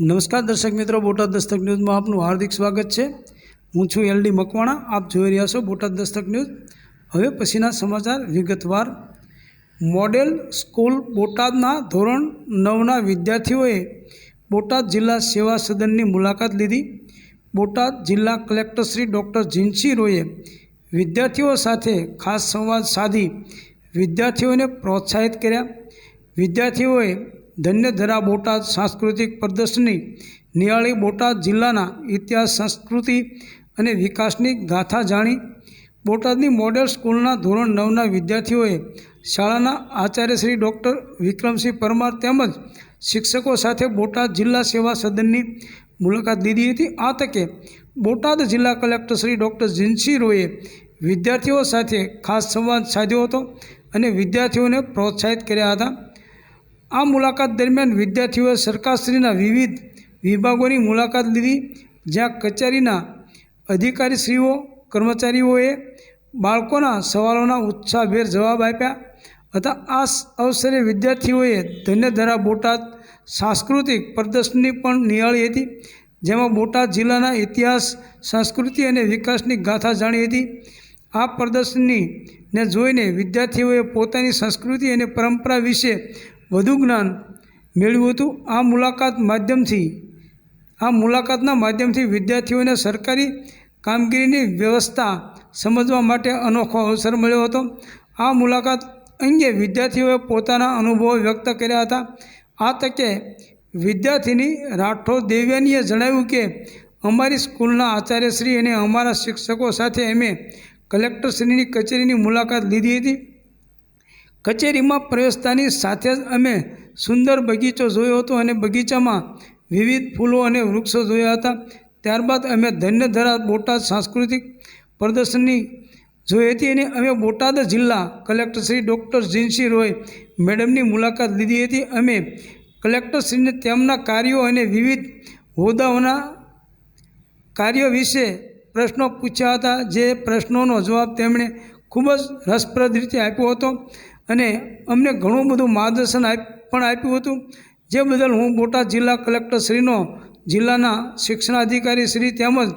નમસ્કાર દર્શક મિત્રો, બોટાદ દસ્તક ન્યૂઝમાં આપનું હાર્દિક સ્વાગત છે. હું છું એલડી મકવાણા, આપ જોઈ રહ્યા છો બોટાદ દસ્તક ન્યૂઝ. હવે પછીના સમાચાર વિગતવાર. મોડેલ સ્કૂલ બોટાદના ધોરણ નવના વિદ્યાર્થીઓએ બોટાદ જિલ્લા સેવા સદનની મુલાકાત લીધી. બોટાદ જિલ્લા કલેક્ટર શ્રી ડૉક્ટર જીનસી રોયે વિદ્યાર્થીઓ સાથે ખાસ સંવાદ સાધી વિદ્યાર્થીઓને પ્રોત્સાહિત કર્યા. વિદ્યાર્થીઓએ ધન્યધરા બોટાદ સાંસ્કૃતિક પ્રદર્શની નિયાળી બોટાદ જિલ્લાના ઇતિહાસ, સંસ્કૃતિ અને વિકાસની ગાથા જાણી બોટાદની મોડેલ સ્કૂલના ધોરણ નવના વિદ્યાર્થીઓએ શાળાના આચાર્ય શ્રી ડૉક્ટર વિક્રમસિંહ પરમાર તેમજ શિક્ષકો સાથે બોટાદ જિલ્લા સેવા સદનની મુલાકાત લીધી હતી. આ તકે બોટાદ જિલ્લા કલેક્ટર શ્રી ડૉક્ટર જીન્સી રોયે વિદ્યાર્થીઓ સાથે ખાસ સંવાદ સાધ્યો હતો અને વિદ્યાર્થીઓને પ્રોત્સાહિત કર્યા હતા. આ મુલાકાત દરમિયાન વિદ્યાર્થીઓએ સરકારશ્રીના વિવિધ વિભાગોની મુલાકાત લીધી, જ્યાં કચેરીના અધિકારીશ્રીઓ, કર્મચારીઓએ બાળકોના સવાલોના ઉત્સાહભેર જવાબ આપ્યા હતા. આ અવસરે વિદ્યાર્થીઓએ ધન્યધરા બોટાદ સાંસ્કૃતિક પ્રદર્શની પણ નિહાળી હતી, જેમાં બોટાદ જિલ્લાના ઇતિહાસ, સંસ્કૃતિ અને વિકાસની ગાથા જાણી હતી. આ પ્રદર્શનીને જોઈને વિદ્યાર્થીઓએ પોતાની સંસ્કૃતિ અને પરંપરા વિશે વધુ જ્ઞાન મેળવ્યું હતું. આ મુલાકાત માધ્યમથી, આ મુલાકાતના માધ્યમથી વિદ્યાર્થીઓને સરકારી કામગીરીની વ્યવસ્થા સમજવા માટે અનોખો અવસર મળ્યો હતો. આ મુલાકાત અંગે વિદ્યાર્થીઓએ પોતાના અનુભવો વ્યક્ત કર્યા હતા. આ તકે વિદ્યાર્થીની રાઠોડ દેવ્યાનીએ જણાવ્યું કે, અમારી સ્કૂલના આચાર્યશ્રી અને અમારા શિક્ષકો સાથે અમે કલેક્ટરશ્રીની કચેરીની મુલાકાત લીધી હતી. કચેરીમાં પ્રવેશતાની સાથે જ અમે સુંદર બગીચો જોયો હતો અને બગીચામાં વિવિધ ફૂલો અને વૃક્ષો જોયા હતા. ત્યારબાદ અમે ધન્યધરા બોટાદ સાંસ્કૃતિક પ્રદર્શનની જોઈ હતી અને અમે બોટાદ જિલ્લા કલેક્ટર શ્રી ડૉક્ટર જીન્સી રોય મેડમની મુલાકાત લીધી હતી. અમે કલેક્ટરશ્રીને તેમના કાર્યો અને વિવિધ હોદ્દાઓના કાર્યો વિશે પ્રશ્નો પૂછ્યા હતા. જે પ્રશ્નોનો જવાબ તેમણે ખૂબ જ રસપ્રદ રીતે આપ્યો હતો. અને અમને ઘણું બધું માર્ગદર્શન પણ આપ્યું હતું. જે બદલ હું બોટાદ જિલ્લા કલેક્ટરશ્રીનો, જિલ્લાના શિક્ષણાધિકારી શ્રી તેમજ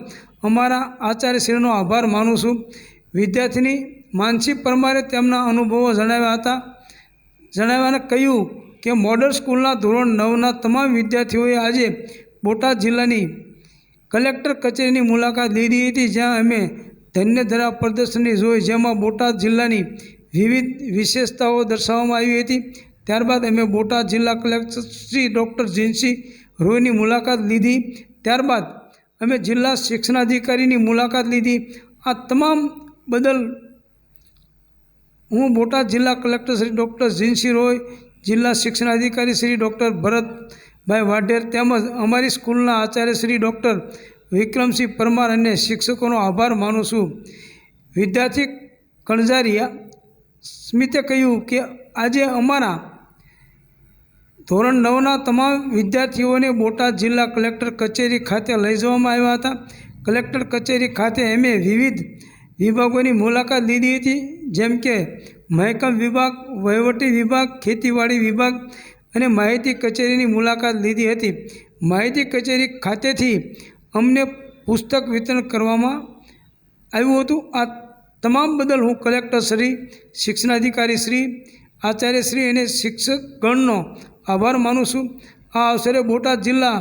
અમારા આચાર્યશ્રીનો આભાર માનું છું. વિદ્યાર્થીની માનસી પરમારે તેમના અનુભવો જણાવ્યા હતા. જણાવ્યાને કહ્યું કે મોડલ સ્કૂલના ધોરણ નવના તમામ વિદ્યાર્થીઓએ આજે બોટાદ જિલ્લાની કલેક્ટર કચેરીની મુલાકાત લીધી હતી, જ્યાં અમે ધન્યધરા પ્રદર્શની જોઈ, જેમાં બોટાદ જિલ્લાની વિવિધ વિશેષતાઓ દર્શાવવામાં આવી હતી. ત્યારબાદ અમે બોટાદ જિલ્લા કલેક્ટર શ્રી ડૉક્ટર જીન્સી રોયની મુલાકાત લીધી. ત્યારબાદ અમે જિલ્લા શિક્ષણાધિકારીની મુલાકાત લીધી. આ તમામ બદલ હું બોટાદ જિલ્લા કલેક્ટર શ્રી ડૉક્ટર જીન્સી રોય, જિલ્લા શિક્ષણાધિકારી શ્રી ડૉક્ટર ભરતભાઈ વાઢેર તેમજ અમારી સ્કૂલના આચાર્ય શ્રી ડૉક્ટર વિક્રમસિંહ પરમાર અને શિક્ષકોનો આભાર માનું છું. વિદ્યાર્થી કણઝારિયા સ્મિતે કહ્યું કે આજે અમારા ધોરણ નવના તમામ વિદ્યાર્થીઓને બોટાદ જિલ્લા કલેક્ટર કચેરી ખાતે લઈ જવામાં આવ્યા હતા. કલેક્ટર કચેરી ખાતે અમે વિવિધ વિભાગોની મુલાકાત લીધી હતી, જેમ કે મહેકમ વિભાગ, વહીવટી વિભાગ, ખેતીવાડી વિભાગ અને માહિતી કચેરીની મુલાકાત લીધી હતી. માહિતી કચેરી ખાતેથી અમને પુસ્તક વિતરણ કરવામાં આવ્યું હતું. આ તમામ બદલ હું કલેક્ટર શ્રી, શિક્ષણાધિકારી શ્રી, આચાર્ય શ્રી અને શિક્ષકગણનો આભાર માનું છું. આ અવસરે બોટાદ જિલ્લા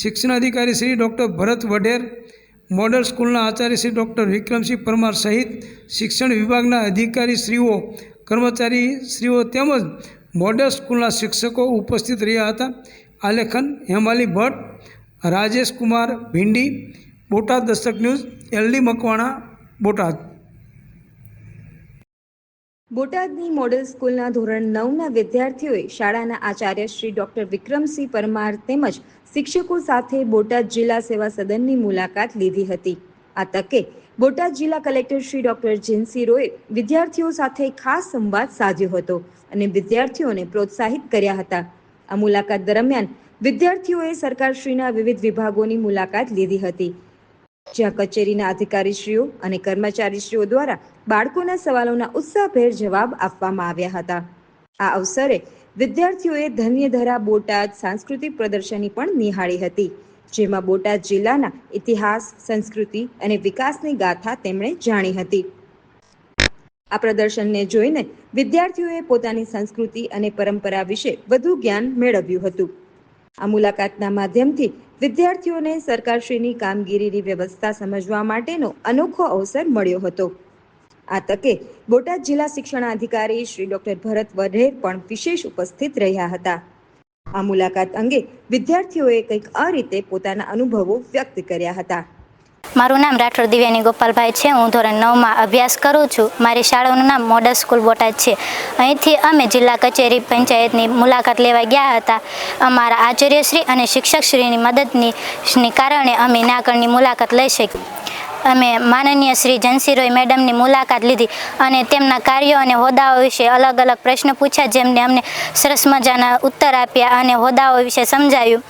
શિક્ષણાધિકારી શ્રી ડૉક્ટર ભરત વઢેર, મોડલ સ્કૂલના આચાર્ય શ્રી ડૉક્ટર વિક્રમસિંહ પરમાર સહિત શિક્ષણ વિભાગના અધિકારી શ્રીઓ કર્મચારી શ્રીઓ તેમજ મોડલ સ્કૂલના શિક્ષકો ઉપસ્થિત રહ્યા હતા. આલેખન હેમાલી ભટ્ટ રાજેશ કુમાર ભીંડી, બોટાદ દસ્તક ન્યૂઝ એલડી મકવાણા, બોટાદ. બોટાદની મોડેલ સ્કૂલના ધોરણ નવના વિદ્યાર્થીઓએ શાળાના આચાર્ય શ્રી ડોક્ટર વિક્રમસિંહ પરમાર તેમજ શિક્ષકો સાથે બોટાદ જિલ્લા સેવા સદનની મુલાકાત લીધી હતી. આ તકે બોટાદ જિલ્લા કલેક્ટર શ્રી ડોક્ટર જીન્સી રોએ વિદ્યાર્થીઓ સાથે ખાસ સંવાદ સાધ્યો હતો અને વિદ્યાર્થીઓને પ્રોત્સાહિત કર્યા હતા. આ મુલાકાત દરમિયાન વિદ્યાર્થીઓએ સરકારશ્રીના વિવિધ વિભાગોની મુલાકાત લીધી હતી. જ્યાં કચેરીના અધિકારીશ્રીઓ અને કર્મચારીશ્રીઓ દ્વારા બાળકોના સવાલોના ઉત્સાહભેર જવાબ આપવામાં આવ્યા હતા. આ અવસરે વિદ્યાર્થીઓએ ધન્યધરા બોટાદ સાંસ્કૃતિક પ્રદર્શની પણ નિહાળી હતી, જેમાં બોટાદ જિલ્લાના ઇતિહાસ, સંસ્કૃતિ અને વિકાસની ગાથા તેમણે જાણી હતી. આ પ્રદર્શનને જોઈને વિદ્યાર્થીઓએ પોતાની સંસ્કૃતિ અને પરંપરા વિશે વધુ જ્ઞાન મેળવ્યું હતું. આ મુલાકાતના માધ્યમથી વિદ્યાર્થીઓને સરકારશ્રીની કામગીરીની વ્યવસ્થા સમજવા માટેનો અનોખો અવસર મળ્યો હતો. આ તકે બોટાદ જિલ્લા શિક્ષણાધિકારી શ્રી ડોક્ટર ભરત વઢેર પણ વિશેષ ઉપસ્થિત રહ્યા હતા. આ મુલાકાત અંગે વિદ્યાર્થીઓએ કંઈક આ રીતે પોતાના અનુભવો વ્યક્ત કર્યા હતા. મારું નામ રાઠોડ દિવ્યાની ગોપાલભાઈ છે. હું ધોરણ નવમાં અભ્યાસ કરું છું. મારી શાળાનું નામ મોડલ સ્કૂલ બોટાદ છે. અહીંથી અમે જિલ્લા કચેરી પંચાયતની મુલાકાત લેવા ગયા હતા. અમારા આચાર્યશ્રી અને શિક્ષકશ્રીની મદદની કારણે અમે નાગણની મુલાકાત લઈ શકી અમે માનનીય શ્રી જનસીરોય મેડમની મુલાકાત લીધી અને તેમના કાર્યો અને હોદ્દાઓ વિશે અલગ અલગ પ્રશ્ન પૂછ્યા, જેમને અમને સરસ મજાના ઉત્તર આપ્યા અને હોદ્દાઓ વિશે સમજાયું.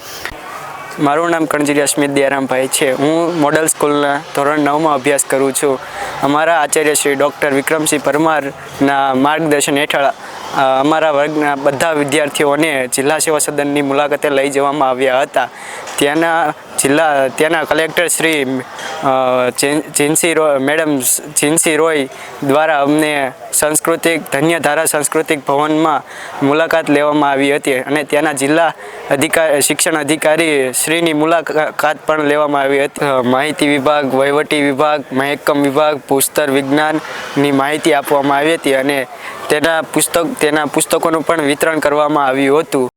મારું નામ કણજીરિયા સ્મિત દયારામભાઈ છે. હું મોડલ સ્કૂલના ધોરણ નવમાં અભ્યાસ કરું છું. અમારા આચાર્ય શ્રી ડૉક્ટર વિક્રમસિંહ પરમારના માર્ગદર્શન હેઠળ અમારા વર્ગના બધા વિદ્યાર્થીઓને જિલ્લા સેવા સદનની મુલાકાતે લઈ જવામાં આવ્યા હતા. ત્યાંના જિલ્લા, ત્યાંના કલેક્ટર શ્રી ચિન્સી રોય મેડમ ચિન્સી રોય દ્વારા અમને સાંસ્કૃતિક, ધન્યધારા સાંસ્કૃતિક ભવનમાં મુલાકાત લેવામાં આવી હતી અને ત્યાંના જિલ્લા અધિકાર શિક્ષણ અધિકારી શ્રીની મુલાકાત પણ લેવામાં આવી હતી. માહિતી વિભાગ, વહીવટી વિભાગ, મહેકમ વિભાગ, પુસ્તર વિજ્ઞાનની માહિતી આપવામાં આવી હતી અને તેના પુસ્તક, તેના પુસ્તકોનું પણ વિતરણ કરવામાં આવ્યું હતું.